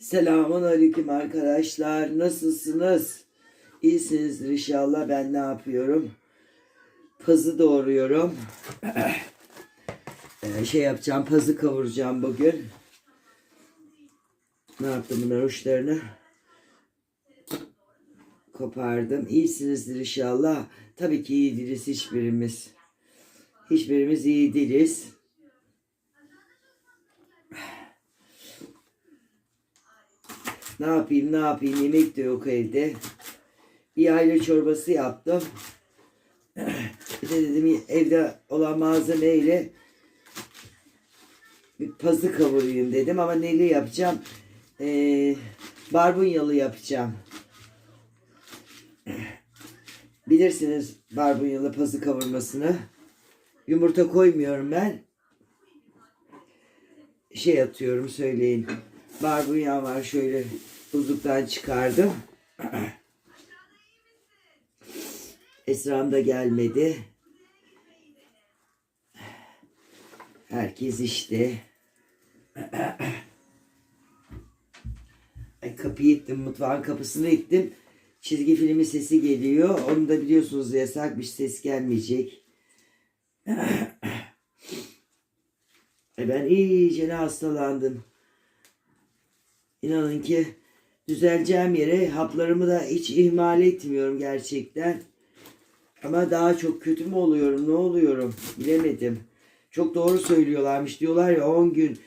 Selamun aleyküm arkadaşlar. Nasılsınız? İyisinizdir inşallah. Ben ne yapıyorum? Pazı doğruyorum. Ee, şey yapacağım. Pazı kavuracağım bugün. Ne yaptım bunların uçlarını? Kopardım. İyisinizdir inşallah. Tabii ki iyi değiliz hiçbirimiz. Hiçbirimiz iyi değiliz. Ne yapayım ne yapayım yemek de yok evde. Bir aile çorbası yaptım. Bir de dedim evde olan malzemeyle bir pazı kavurayım dedim ama neli yapacağım? Ee, barbunyalı yapacağım. Bilirsiniz barbunyalı pazı kavurmasını. Yumurta koymuyorum ben. Şey atıyorum söyleyin. Barbunya var şöyle buzluktan çıkardım. Esra'm da gelmedi. Herkes işte. Ay, kapıyı ittim, mutfağın kapısını ittim. Çizgi filmi sesi geliyor. Onu da biliyorsunuz yasak bir ses gelmeyecek. E ben iyice hastalandım. İnanın ki düzeleceğim yere haplarımı da hiç ihmal etmiyorum gerçekten. Ama daha çok kötü mü oluyorum, ne oluyorum bilemedim. Çok doğru söylüyorlarmış. Diyorlar ya 10 gün,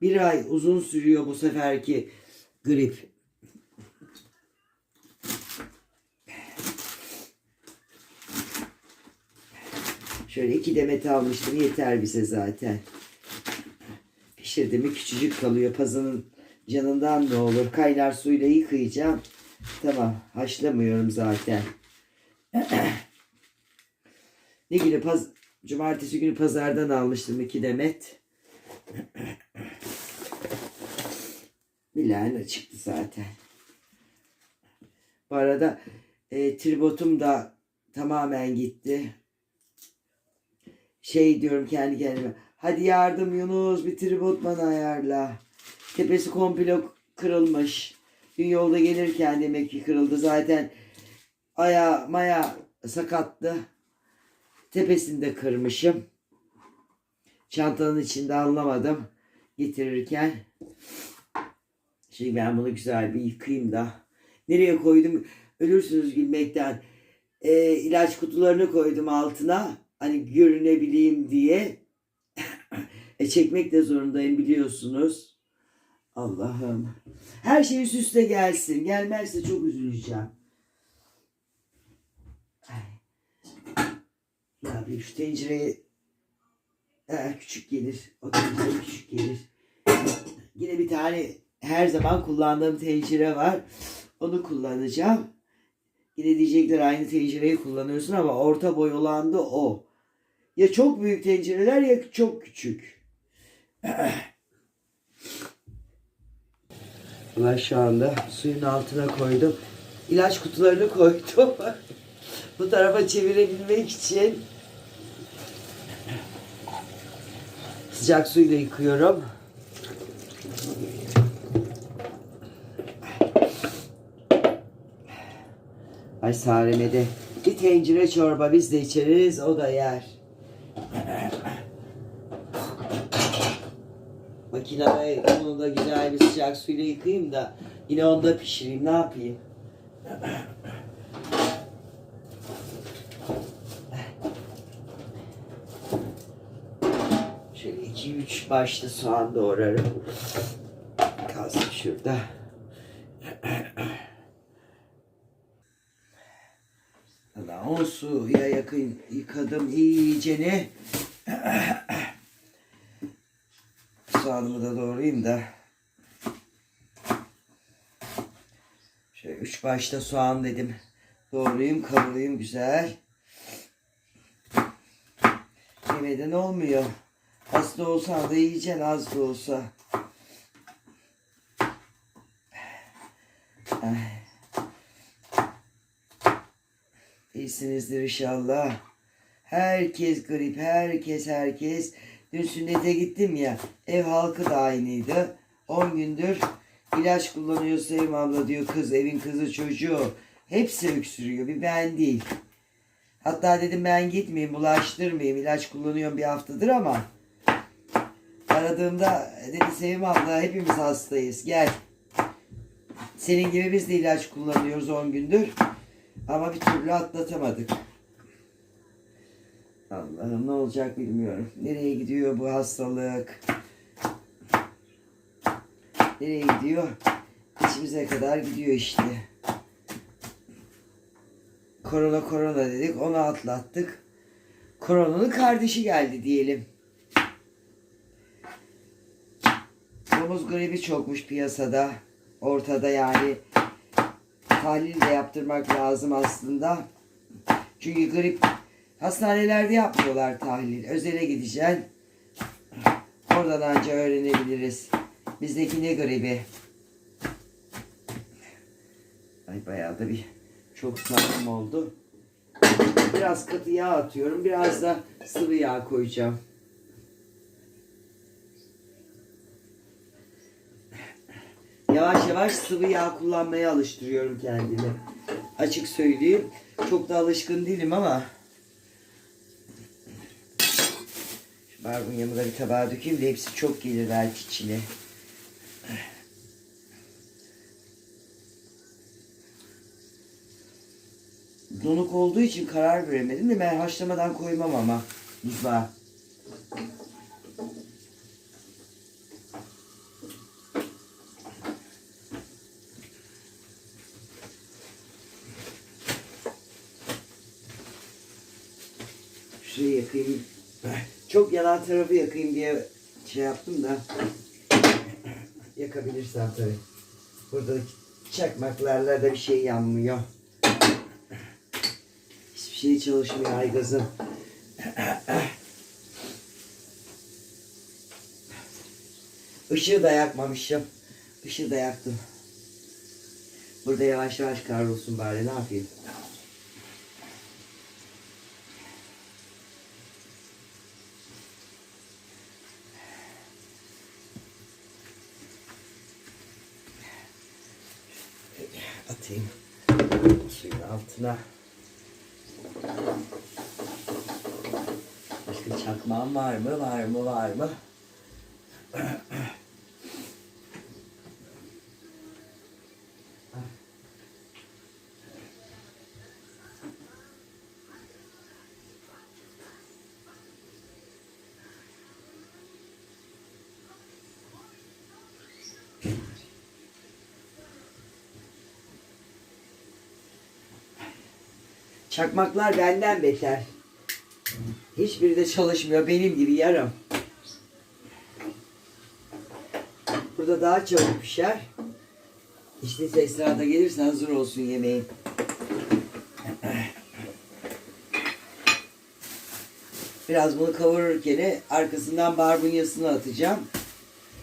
bir ay uzun sürüyor bu seferki grip. Şöyle iki demet almıştım. Yeter bize zaten. Pişirdi mi küçücük kalıyor. Pazının canından ne olur. Kaynar suyla yıkayacağım. Tamam. Haşlamıyorum zaten. ne günü paz Cumartesi günü pazardan almıştım iki demet. Bilahane çıktı zaten. Bu arada e, tribotum da tamamen gitti. Şey diyorum kendi kendime. Hadi yardım Yunus bir tribot bana ayarla. Tepesi komple kırılmış. Dün yolda gelirken demek ki kırıldı. Zaten aya maya sakattı. Tepesini de kırmışım. Çantanın içinde anlamadım. Getirirken. Şimdi ben bunu güzel bir yıkayayım da. Nereye koydum? Ölürsünüz gülmekten. Ee, ilaç kutularını koydum altına. Hani görünebileyim diye. e çekmek de zorundayım biliyorsunuz. Allah'ım. Her şey üst üste gelsin. Gelmezse çok üzüleceğim. Ya bir şu tencereye eğer küçük gelir. O tencere küçük gelir. Yine bir tane her zaman kullandığım tencere var. Onu kullanacağım. Yine diyecekler aynı tencereyi kullanıyorsun ama orta boy olan da o. Ya çok büyük tencereler ya çok küçük. Ben şu anda suyun altına koydum. İlaç kutularını koydum. Bu tarafa çevirebilmek için sıcak suyla yıkıyorum. Ay Sare'me de bir tencere çorba biz de içeriz o da yer. Makinede bunu da güzel bir sıcak suyla yıkayayım da yine onda pişireyim ne yapayım. Şöyle iki üç başta soğan doğrarım. Kalsın şurada. Allah o suya yakın yıkadım iyicene. Soğanımı da doğrayayım da. Şöyle üç başta soğan dedim. Doğrayayım kavurayım güzel. Yemeden olmuyor. Az da olsa da yiyeceksin az da olsa. İyisinizdir inşallah. Herkes grip, herkes herkes. Dün sünnete gittim ya, ev halkı da aynıydı. 10 gündür İlaç kullanıyor Sevim abla diyor kız evin kızı çocuğu. Hepsi öksürüyor bir ben değil. Hatta dedim ben gitmeyeyim bulaştırmayayım ilaç kullanıyorum bir haftadır ama aradığımda dedi Sevim abla hepimiz hastayız gel. Senin gibi biz de ilaç kullanıyoruz 10 gündür ama bir türlü atlatamadık. Allah'ım ne olacak bilmiyorum. Nereye gidiyor bu hastalık? Nereye gidiyor? İçimize kadar gidiyor işte. Korona korona dedik onu atlattık. Koronanın kardeşi geldi diyelim. Domuz gribi çokmuş piyasada. Ortada yani. Tahlil de yaptırmak lazım aslında. Çünkü grip hastanelerde yapmıyorlar tahlil. Özele gideceksin. Oradan anca öğrenebiliriz. Bizdeki ne gribi? Ay bayağı da bir çok sağlam oldu. Biraz katı yağ atıyorum. Biraz da sıvı yağ koyacağım. Yavaş yavaş sıvı yağ kullanmaya alıştırıyorum kendimi. Açık söyleyeyim. Çok da alışkın değilim ama. Şu barbunyamı da bir tabağa dökeyim de hepsi çok gelir belki içine. Donuk olduğu için karar veremedim de ben haşlamadan koymam ama buzluğa. Şurayı yakayım. Yanan tarafı yakayım diye şey yaptım da yakabilirsem tabii. Burada çakmaklarla da bir şey yanmıyor. Hiçbir şey çalışmıyor aygazım. Işığı da yakmamışım. Işığı da yaktım. Burada yavaş yavaş kahrolsun bari ne yapayım. Atayım suyun altına. Başka çakmağım var mı? Var mı? Var mı? Çakmaklar benden beter. Hiçbiri de çalışmıyor. Benim gibi yarım. Burada daha çabuk pişer. İşte esnada gelirse hazır olsun yemeğin. Biraz bunu kavururken arkasından barbunyasını atacağım.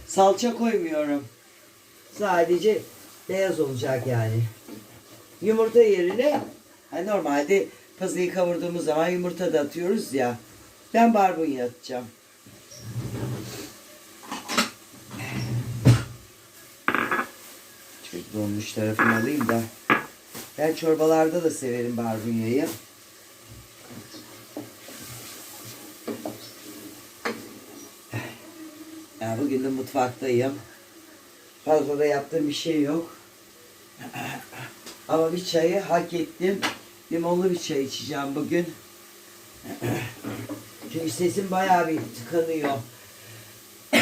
Salça koymuyorum. Sadece beyaz olacak yani. Yumurta yerine hani normalde pazıyı kavurduğumuz zaman yumurta da atıyoruz ya. Ben barbunya atacağım. Şöyle donmuş tarafını alayım da. Ben çorbalarda da severim barbunyayı. Yani bugün de mutfaktayım. Fazla da yaptığım bir şey yok. Ama bir çayı hak ettim. Limonlu bir çay içeceğim bugün. Çünkü sesim bayağı bir tıkanıyor.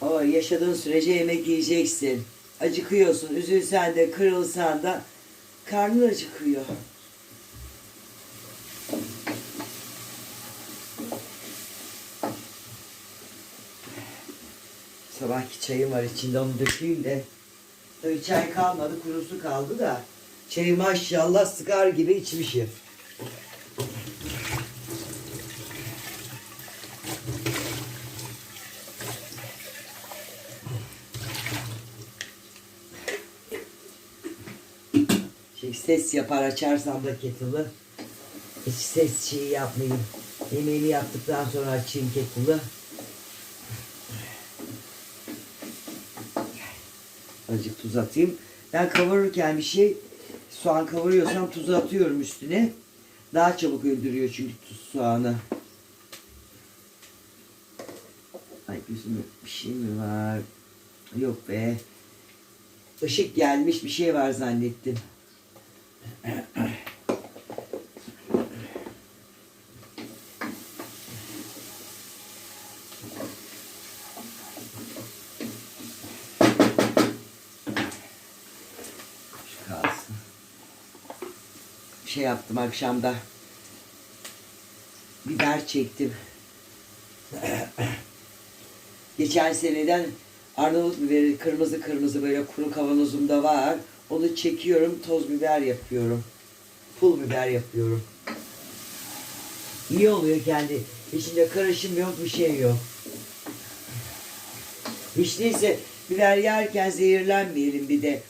Ama yaşadığın sürece yemek yiyeceksin. Acıkıyorsun. Üzülsen de kırılsan da karnın acıkıyor. Sabahki çayım var içinde onu dökeyim de. Tabii çay kalmadı kurusu kaldı da. Çayı maşallah sıkar gibi içmişim. Şey ses yapar açarsam da kettle'ı. Hiç ses şeyi yapmayayım. Yemeğini yaptıktan sonra açayım kettle'ı. Azıcık tuz atayım. Ben kavururken bir şey soğan kavuruyorsam tuzu atıyorum üstüne. Daha çabuk öldürüyor çünkü tuz soğanı. Ay gözüme bir şey mi var? Yok be. Işık gelmiş bir şey var zannettim. şey yaptım akşamda. Biber çektim. Geçen seneden Arnavut biberi kırmızı kırmızı böyle kuru kavanozumda var. Onu çekiyorum, toz biber yapıyorum. Pul biber yapıyorum. İyi oluyor kendi. İçinde karışım yok, bir şey yok. Hiç değilse biber yerken zehirlenmeyelim bir de.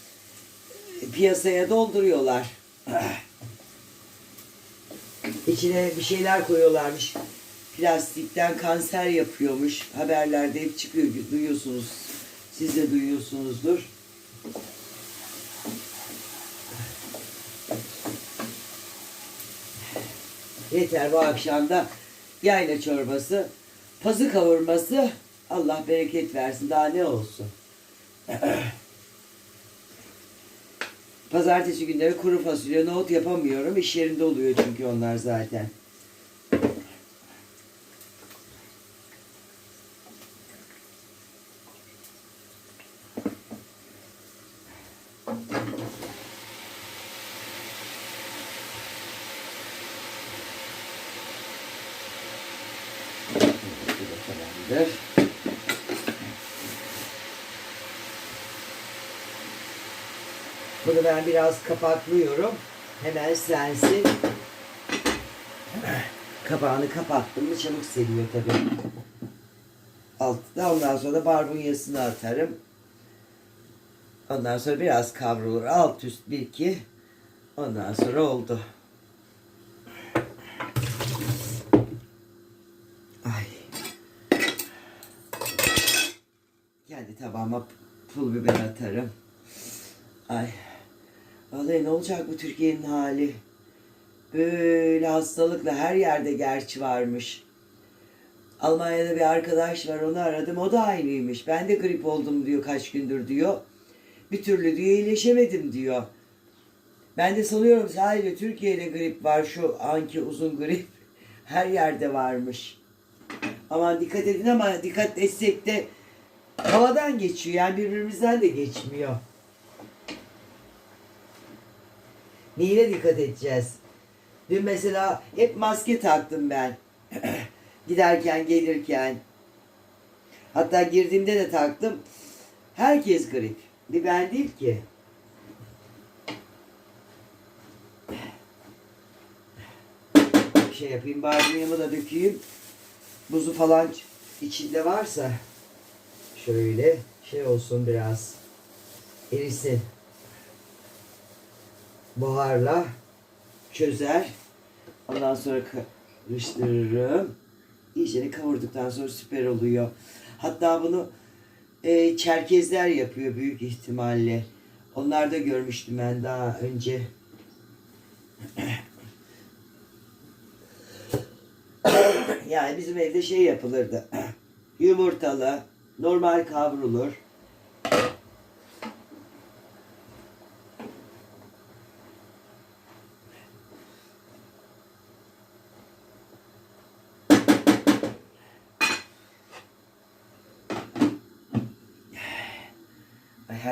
Piyasaya dolduruyorlar. İçine bir şeyler koyuyorlarmış. Plastikten kanser yapıyormuş. Haberlerde hep çıkıyor. Duyuyorsunuz. Siz de duyuyorsunuzdur. Yeter bu akşam da yayla çorbası, pazı kavurması. Allah bereket versin. Daha ne olsun. Pazartesi günleri kuru fasulye, nohut yapamıyorum. İş yerinde oluyor çünkü onlar zaten. Tamamdır. Ben biraz kapaklıyorum. Hemen sensin. Kapağını kapattım mı çabuk seliyor tabii. Altta ondan sonra da barbunyasını atarım. Ondan sonra biraz kavrulur. Alt üst bir iki. Ondan sonra oldu. Ay. Kendi tabağıma pul biber atarım. Ay. Vallahi ne olacak bu Türkiye'nin hali? Böyle hastalıkla her yerde gerçi varmış. Almanya'da bir arkadaş var onu aradım. O da aynıymış. Ben de grip oldum diyor kaç gündür diyor. Bir türlü diyor iyileşemedim diyor. Ben de sanıyorum sadece Türkiye'de grip var şu anki uzun grip. Her yerde varmış. Aman dikkat edin ama dikkat etsek de havadan geçiyor. Yani birbirimizden de geçmiyor. Neyine dikkat edeceğiz? Dün mesela hep maske taktım ben. Giderken gelirken. Hatta girdiğimde de taktım. Herkes grip. Bir ben değil ki. Bir şey yapayım. Barbunyamı da dökeyim. Buzu falan içinde varsa şöyle şey olsun biraz erisin buharla çözer. Ondan sonra karıştırırım. İyice kavurduktan sonra süper oluyor. Hatta bunu e, Çerkezler yapıyor büyük ihtimalle. Onlar da görmüştüm ben daha önce. yani bizim evde şey yapılırdı. Yumurtalı, normal kavrulur.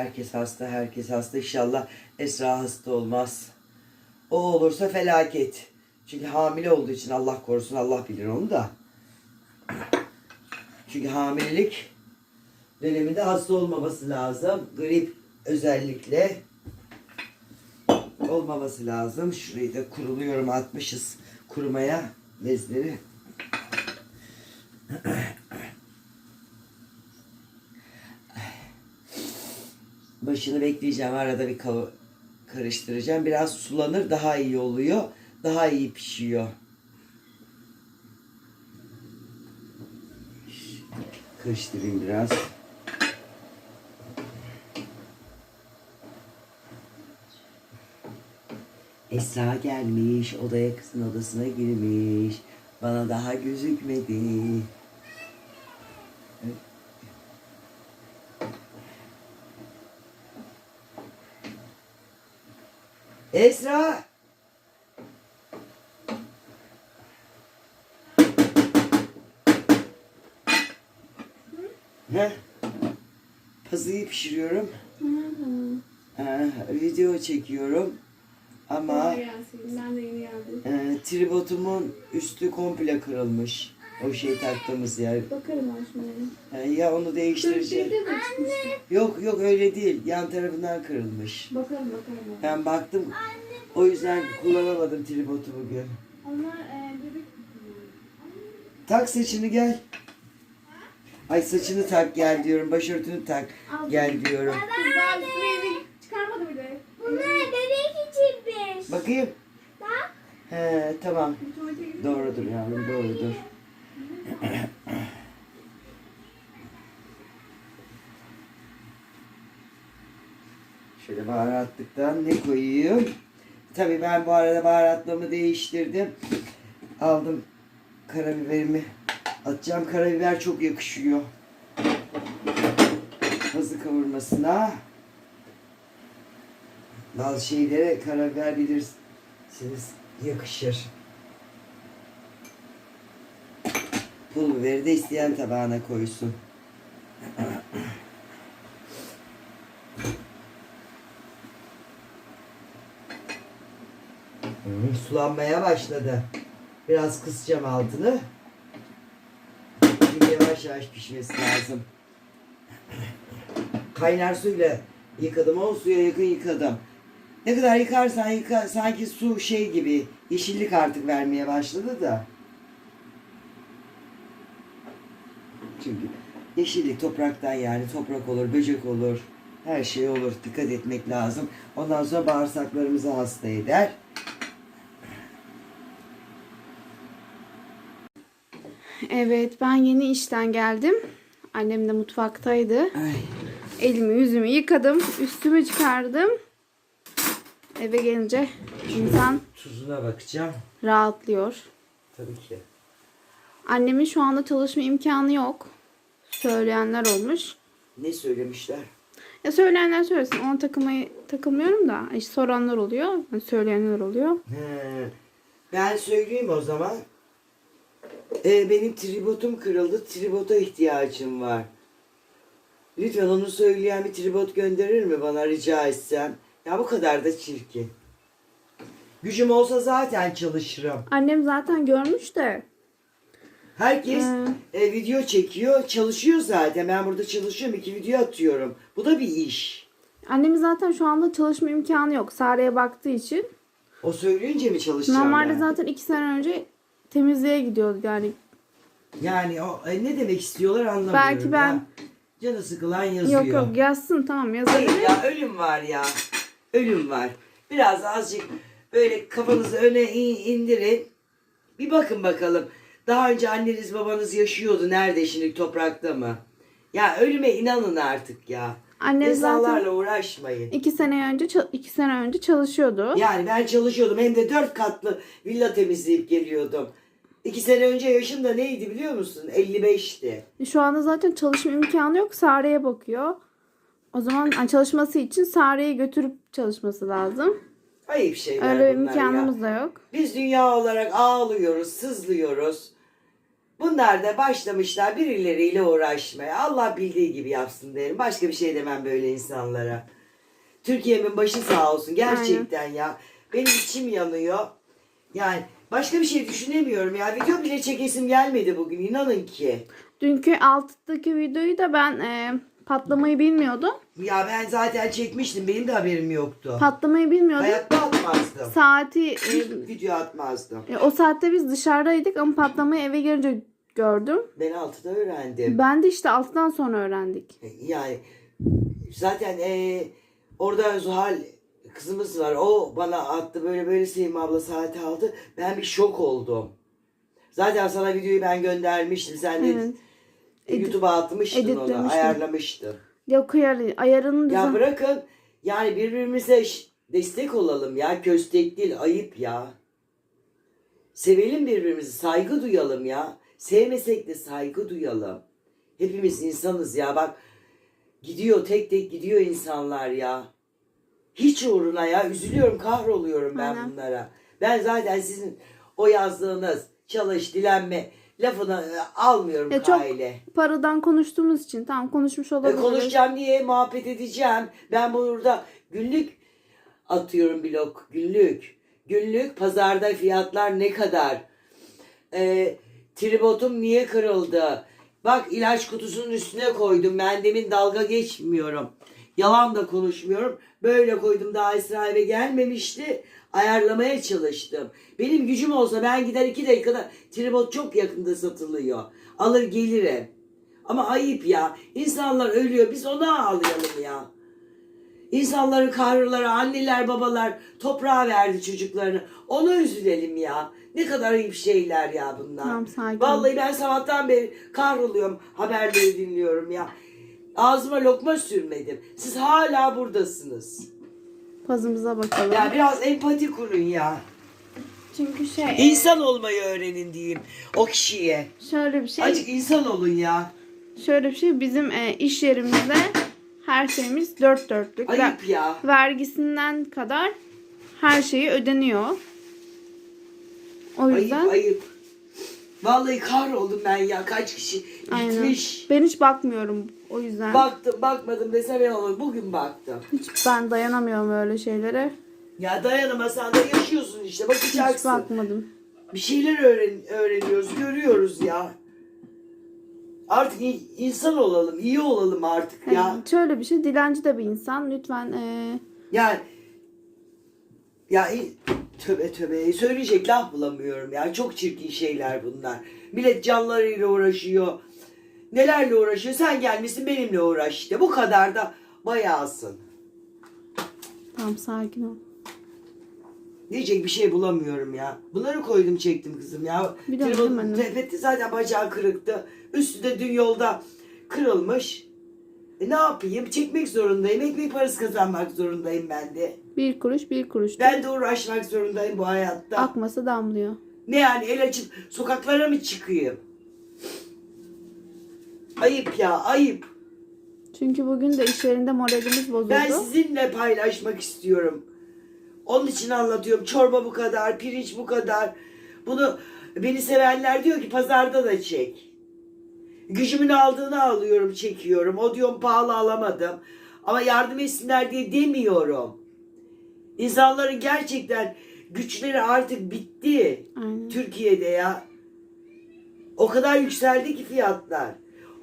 Ay, herkes hasta, herkes hasta. İnşallah Esra hasta olmaz. O olursa felaket. Çünkü hamile olduğu için Allah korusun, Allah bilir onu da. Çünkü hamilelik döneminde hasta olmaması lazım. Grip özellikle olmaması lazım. Şurayı da kuruluyorum atmışız kurumaya bezleri. başını bekleyeceğim. Arada bir karıştıracağım. Biraz sulanır daha iyi oluyor. Daha iyi pişiyor. Karıştırayım biraz. Esra gelmiş, odaya kızın odasına girmiş. Bana daha gözükmedi. Esra! Heh. Pazıyı pişiriyorum. Ee, video çekiyorum. Ama. Ben de yeni geldim. e, tribotumun üstü komple kırılmış. O şey taktığımız yer. Bakarım ben şimdi. E, ya onu mi çıkmıştı? Yok yok öyle değil. Yan tarafından kırılmış. Bakarım bakarım. Ben baktım. O yüzden kullanamadım tribotu bugün. Onlar e, bebek Tak saçını gel. Ay saçını tak gel diyorum. Başörtünü tak gel diyorum. Üstüne çıkarmadı bile. Bunlar bebek içinmiş. Bakayım. Bak. He tamam. Doğrudur yavrum doğrudur. Şöyle baharatlıktan ne koyayım? Tabii ben bu arada baharatlığımı değiştirdim. Aldım karabiberimi. Atacağım karabiber çok yakışıyor. Hızlı kavurmasına. Bazı şeylere karabiber bilirsiniz yakışır. Pul biberi de isteyen tabağına koysun. Hmm, sulanmaya başladı. Biraz kısacağım altını. Şimdi yavaş yavaş pişmesi lazım. Kaynar suyla yıkadım. O suya yakın yıkadım. Ne kadar yıkarsan yıka, sanki su şey gibi yeşillik artık vermeye başladı da. Çünkü yeşillik topraktan yani toprak olur, böcek olur, her şey olur. Dikkat etmek lazım. Ondan sonra bağırsaklarımızı hasta eder. Evet ben yeni işten geldim. Annem de mutfaktaydı. Ay, Elimi yüzümü yıkadım. Üstümü çıkardım. Eve gelince insan tuzuna bakacağım. rahatlıyor. Tabii ki. Annemin şu anda çalışma imkanı yok. Söyleyenler olmuş. Ne söylemişler? Ya söyleyenler söylesin. Ona takılmayı takılmıyorum da. işte soranlar oluyor. Yani söyleyenler oluyor. He, ben söyleyeyim o zaman. Ee, benim tribotum kırıldı. Tribota ihtiyacım var. Lütfen onu söyleyen bir tribot gönderir mi bana rica etsem? Ya bu kadar da çirkin. Gücüm olsa zaten çalışırım. Annem zaten görmüş de. Herkes Hmm. e, video çekiyor, çalışıyor zaten. Ben burada çalışıyorum, iki video atıyorum. Bu da bir iş. Annemin zaten şu anda çalışma imkanı yok. Sare'ye baktığı için. O söyleyince mi çalışacağım Normalde ben? zaten iki sene önce temizliğe gidiyordu yani. Yani o, e, ne demek istiyorlar anlamıyorum. Belki ben- ya. Canı sıkılan yazıyor. Yok yok yazsın tamam Hayır yazabilir. ya ölüm var ya. Ölüm var. Biraz azıcık böyle kafanızı öne in- indirin. Bir bakın bakalım. Daha önce anneniz babanız yaşıyordu. Nerede şimdi toprakta mı? Ya ölüme inanın artık ya. Annem zaten uğraşmayın. iki sene önce iki sene önce çalışıyordu. Yani ben çalışıyordum. Hem de dört katlı villa temizleyip geliyordum. İki sene önce yaşım da neydi biliyor musun? 55'ti. Şu anda zaten çalışma imkanı yok. Sare'ye bakıyor. O zaman yani çalışması için Sare'yi götürüp çalışması lazım. Ayıp şeyler Öyle bir bunlar imkanımız ya. da yok. Biz dünya olarak ağlıyoruz, sızlıyoruz. Bunlar da başlamışlar birileriyle uğraşmaya. Allah bildiği gibi yapsın derim. Başka bir şey demem böyle insanlara. Türkiye'min başı sağ olsun. Gerçekten ya. Benim içim yanıyor. Yani başka bir şey düşünemiyorum ya. Video bile çekesim gelmedi bugün. inanın ki. Dünkü alttaki videoyu da ben e, patlamayı bilmiyordum. Ya ben zaten çekmiştim. Benim de haberim yoktu. Patlamayı bilmiyordum. Hayatta atmazdım. Saati e, Video atmazdım. e, o saatte biz dışarıdaydık ama patlamayı eve gelince gördüm. Ben altıda öğrendim. Ben de işte altıdan sonra öğrendik. Yani zaten e, orada Zuhal kızımız var. O bana attı böyle böyle Sevim abla saati aldı. Ben bir şok oldum. Zaten sana videoyu ben göndermiştim. Sen de Evet. YouTube'a atmıştın onu. editlemiştim. Ayarlamıştın. Yok ayar, ayarını Ya düzen... bırakın yani birbirimize ş- Destek olalım ya. Köstek değil ayıp ya. Sevelim birbirimizi. Saygı duyalım ya. Sevmesek de saygı duyalım. Hepimiz insanız ya. Bak gidiyor tek tek gidiyor insanlar ya. Hiç uğruna ya. Üzülüyorum kahroluyorum ben Aynen. bunlara. Ben zaten sizin o yazdığınız çalış dilenme lafını e, almıyorum Ya çok kaile. Paradan konuştuğumuz için tamam konuşmuş E, olabiliriz. konuşacağım diye muhabbet edeceğim. Ben burada günlük atıyorum blok. Günlük. Günlük pazarda fiyatlar ne kadar? E, tribotum niye kırıldı? Bak ilaç kutusunun üstüne koydum. Ben demin dalga geçmiyorum. Yalan da konuşmuyorum. Böyle koydum daha Esra eve gelmemişti. Ayarlamaya çalıştım. Benim gücüm olsa ben gider iki dakikada tribot çok yakında satılıyor. Alır gelirim. Ama ayıp ya. İnsanlar ölüyor. Biz ona ağlayalım ya. İnsanların karıları, anneler, babalar toprağa verdi çocuklarını. Ona üzülelim ya. Ne kadar ayıp şeyler ya bunlar. Tamam, sakin. Vallahi ben sabahtan beri kahroluyorum. Haberleri dinliyorum ya. Ağzıma lokma sürmedim. Siz hala buradasınız. Pazımıza bakalım. Ya biraz empati kurun ya. Çünkü şey İnsan olmayı öğrenin diyeyim o kişiye. şöyle bir şey Azıcık insan olun ya. şöyle bir şey bizim e, iş yerimizde her şeyimiz dört dörtlük. Ayıp ya. vergisinden kadar her şeyi ödeniyor. O yüzden Ayıp ayıp. Vallahi kahroldum ben ya. Kaç kişi aynen. gitmiş. Ben hiç bakmıyorum o yüzden. Baktım bakmadım desem olur. Bugün baktım. Hiç ben dayanamıyorum öyle şeylere. Ya dayanamasan da yaşıyorsun işte. Hiç Bakacaksın. bakmadım. Bir şeyler öğren öğreniyoruz. Görüyoruz ya. Artık in- insan olalım. iyi olalım artık ya. Yani şöyle bir şey dilenci de bir insan. Lütfen e, Yani ya tövbe tövbe söyleyecek laf bulamıyorum ya. Çok çirkin şeyler bunlar. Millet canlarıyla uğraşıyor. Nelerle uğraşıyor? Sen gelmişsin benimle uğraş işte. Bu kadar da bayağısın. tamam sakin ol. Diyecek bir şey bulamıyorum ya. Bunları koydum çektim kızım ya. Bir hemen. Tefetti zaten bacağı kırıktı. Üstü de dün yolda kırılmış. E ne yapayım? Çekmek zorundayım. Ekmek parası kazanmak zorundayım ben de. Bir kuruş bir kuruş. Ben de uğraşmak zorundayım bu hayatta. Akması damlıyor. Ne yani el açıp sokaklara mı çıkayım? Ayıp ya ayıp. Çünkü bugün de iş yerinde moralimiz bozuldu. Ben sizinle paylaşmak istiyorum. Onun için anlatıyorum. Çorba bu kadar, pirinç bu kadar. Bunu beni sevenler diyor ki pazarda da çek. Gücümün aldığını alıyorum, çekiyorum. O diyorum pahalı alamadım. Ama yardım etsinler diye demiyorum. İnsanların gerçekten güçleri artık bitti. Aynen. Türkiye'de ya. O kadar yükseldi ki fiyatlar.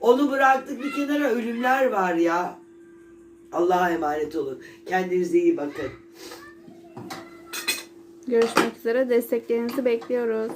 Onu bıraktık bir kenara ölümler var ya. Allah'a emanet olun. Kendinize iyi bakın. Görüşmek üzere. Desteklerinizi bekliyoruz.